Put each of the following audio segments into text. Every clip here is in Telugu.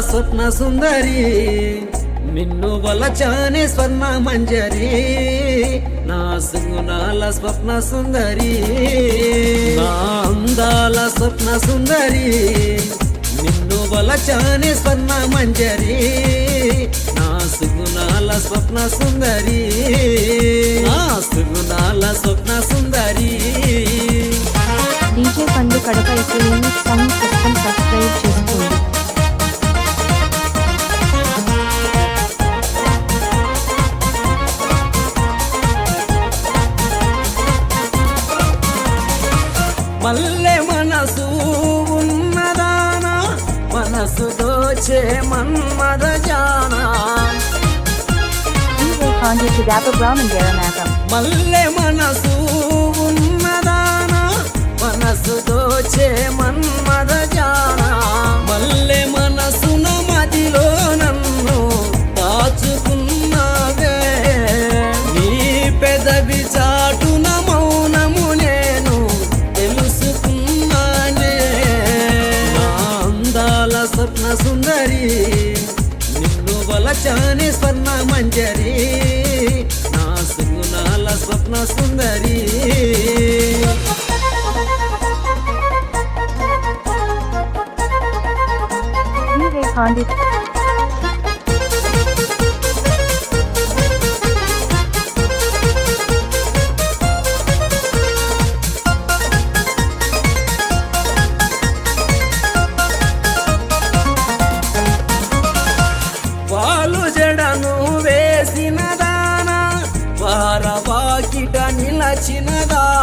స్వప్న సుందరి నిన్ను వలచానే స్వర్ణ మంజరి. నా సుగుణాల స్వప్న సుందరి నా అందాల స్వప్న సుందరి. నిన్ను వలచానే స్వర్ణ మంజరి నా సుగుణాల స్వప్న సుందరి. నా మల్లె మనసు ఉన్నదానా? మనసు దోచే మన్మద జానా. మల్లె మనసు ఉన్నదానా? మనసు దోచే మన్మద సుందరి నిన్ను వలచాని స్వర్ణ మంజరి నా సుగుణాల స్వప్న సుందరి. DJ சின்னதா?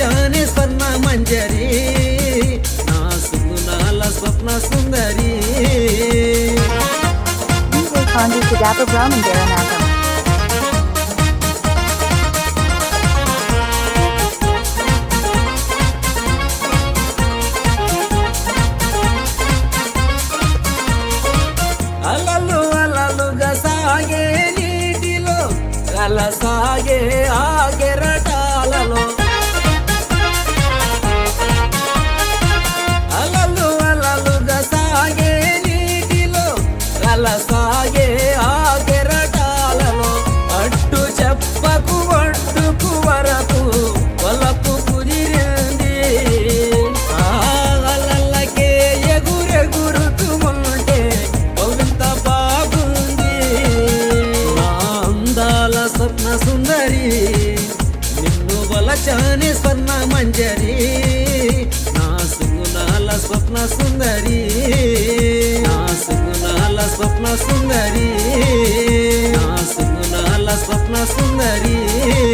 వలచాని స్వర్ణ మంజరి నా సుగుణాల స్వప్న సుందరి. అలలు అలలుగా సాగే నీటిలో కల సాగే ఆ సాగే ఆ కెరటాలలో అడ్డు చెప్పకు ఒడ్డుకు వరకు వలకు కుదిరింది. ఆ అలలకే ఎగురెగురుతూ ఉంటే కవిత బాగుంది. నా అందాల స్వప్న సుందరి నిన్ను వలచాని స్వర్ణ మంజరి నా సుగుణాల స్వప్న సుందరి. స్వప్న సుందరి. నా సుగుణాల స్వప్న సుందరి.